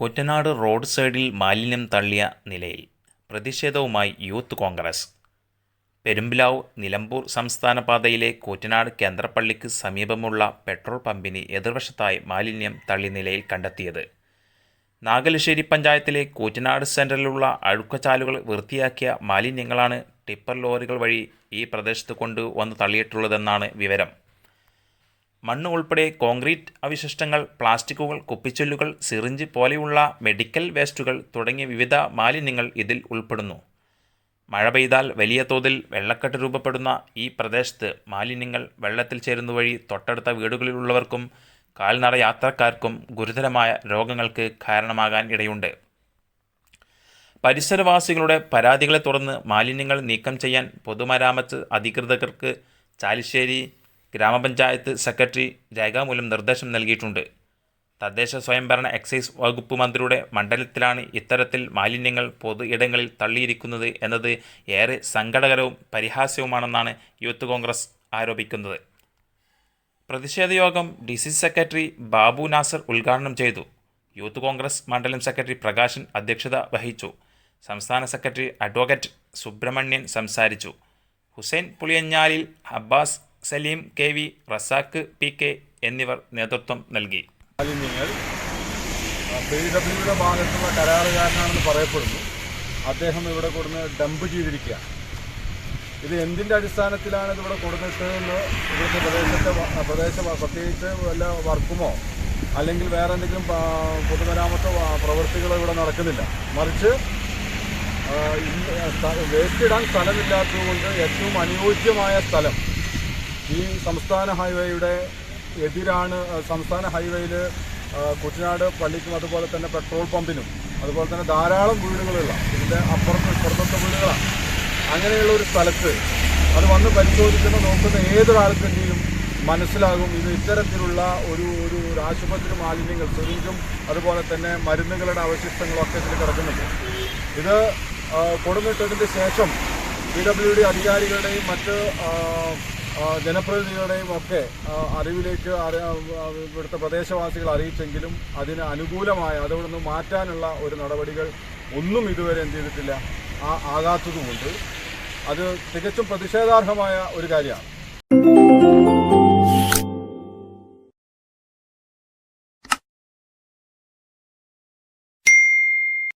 Kuttanad road സൈഡിൽ മാലിന്യം തള്ളിയ നിലയിൽ പ്രതിഷേധവുമായി യൂത്ത് കോൺഗ്രസ്. പെരുമ്പിലാവ് നിലമ്പൂർ സംസ്ഥാന പാതയിലെ കൂറ്റനാട് കേന്ദ്രപ്പള്ളിക്ക് സമീപമുള്ള പെട്രോൾ പമ്പിന് എതിർവശത്തായി മാലിന്യം തള്ളി നിലയിൽ കണ്ടെത്തിയത്. നാഗലശ്ശേരി പഞ്ചായത്തിലെ കൂറ്റനാട് സെന്ററിലുള്ള അഴുക്കച്ചാലുകൾ വൃത്തിയാക്കിയ മാലിന്യങ്ങളാണ് ടിപ്പർ ലോറികൾ വഴി ഈ പ്രദേശത്ത് കൊണ്ട് വന്ന് തള്ളിയിട്ടുള്ളതെന്നാണ് വിവരം. മണ്ണ് ഉൾപ്പെടെ കോൺക്രീറ്റ് അവശിഷ്ടങ്ങൾ പ്ലാസ്റ്റിക്കുകൾ കുപ്പിച്ചൊല്ലുകൾ സിറിഞ്ച് പോലെയുള്ള മെഡിക്കൽ വേസ്റ്റുകൾ തുടങ്ങിയ വിവിധ മാലിന്യങ്ങൾ ഇതിൽ ഉൾപ്പെടുന്നു. മഴ പെയ്താൽ വലിയ തോതിൽ വെള്ളക്കെട്ട് രൂപപ്പെടുന്ന ഈ പ്രദേശത്ത് മാലിന്യങ്ങൾ വെള്ളത്തിൽ ചേരുന്ന വഴി തൊട്ടടുത്ത വീടുകളിലുള്ളവർക്കും കാൽനട യാത്രക്കാർക്കും ഗുരുതരമായ രോഗങ്ങൾക്ക് കാരണമാകാൻ ഇടയുണ്ട്. പരിസരവാസികളുടെ പരാതികളെ തുടർന്ന് മാലിന്യങ്ങൾ നീക്കം ചെയ്യാൻ പൊതുമരാമത്ത് അധികൃതർക്ക് ചാലിശ്ശേരി ഗ്രാമപഞ്ചായത്ത് സെക്രട്ടറി രേഖാമൂലം നിർദ്ദേശം നൽകിയിട്ടുണ്ട്. തദ്ദേശ സ്വയംഭരണ എക്സൈസ് വകുപ്പ് മന്ത്രിയുടെ മണ്ഡലത്തിലാണ് ഇത്തരത്തിൽ മാലിന്യങ്ങൾ പൊതു ഇടങ്ങളിൽ തള്ളിയിരിക്കുന്നത് എന്നത് ഏറെ സങ്കടകരവും പരിഹാസ്യവുമാണെന്നാണ് യൂത്ത് കോൺഗ്രസ് ആരോപിക്കുന്നത്. പ്രതിഷേധ യോഗം D C secretary Babu Nasar ഉദ്ഘാടനം ചെയ്തു. യൂത്ത് കോൺഗ്രസ് മണ്ഡലം സെക്രട്ടറി പ്രകാശൻ അധ്യക്ഷത വഹിച്ചു. സംസ്ഥാന സെക്രട്ടറി അഡ്വക്കേറ്റ് സുബ്രഹ്മണ്യൻ സംസാരിച്ചു. Hussain Puliyanjalil Abbas Saleem K V Razak P K എന്നിവർ നേതൃത്വം നൽകി. ഭാഗത്തുള്ള കരാറുകാരനാണെന്ന് പറയപ്പെടുന്നു. അദ്ദേഹം ഇവിടെ കൊടുന്ന് ഡംപ് ചെയ്തിരിക്കുക ഇത് എന്തിന്റെ അടിസ്ഥാനത്തിലാണ് ഇതിവിടെ കൊടുത്തിട്ടതെന്ന് ഇവിടുത്തെ പ്രദേശത്തെ പ്രദേശ പ്രത്യേകിച്ച് വല്ല വർക്കുമോ? അല്ലെങ്കിൽ വേറെ എന്തെങ്കിലും പൊതുമരാമത്ത പ്രവൃത്തികളോ ഇവിടെ നടക്കുന്നില്ല. മറിച്ച് വേസ്റ്റ് ഇടാൻ സ്ഥലമില്ലാത്തതുകൊണ്ട് ഏറ്റവും അനുയോജ്യമായ സ്ഥലം ഈ സംസ്ഥാന ഹൈവേയുടെ എതിരാണ് സംസ്ഥാന ഹൈവേയിൽ കുട്ടനാട് പള്ളിക്കും അതുപോലെ തന്നെ പെട്രോൾ പമ്പിനും അതുപോലെ തന്നെ ധാരാളം വീടുകളുള്ള ഇതിന്റെ അപ്പുറത്ത് പുറത്തത്തെ വീടുകളാണ്. അങ്ങനെയുള്ള ഒരു സ്ഥലത്ത് അത് വന്ന് പരിശോധിക്കുന്ന നോക്കുന്ന ഏതൊരാൾക്കെങ്കിലും മനസ്സിലാകും. ഇത് ഇത്തരത്തിലുള്ള ഒരു ഒരു ആശുപത്രി മാലിന്യങ്ങൾ സിറിഞ്ചും അതുപോലെ തന്നെ മരുന്നുകളുടെ അവശിഷ്ടങ്ങളൊക്കെ ഇതിൽ കിടക്കുന്നുണ്ട്. ഇത് ആ, ശേഷം പി ഡബ്ല്യു ഡി അധികാരികളുടെയും മറ്റ് ജനപ്രതിനിധികളുടെയും ഒക്കെ അറിവിലേക്ക് ഇവിടുത്തെ പ്രദേശവാസികൾ അറിയിച്ചെങ്കിലും അതിന് അനുകൂലമായ അതവിടുന്ന് മാറ്റാനുള്ള ഒരു നടപടികൾ ഒന്നും ഇതുവരെ എന്ത് ചെയ്തിട്ടില്ല ആ ആകാത്തതുകൊണ്ട് അത് തികച്ചും പ്രതിഷേധാർഹമായ ഒരു കാര്യമാണ്.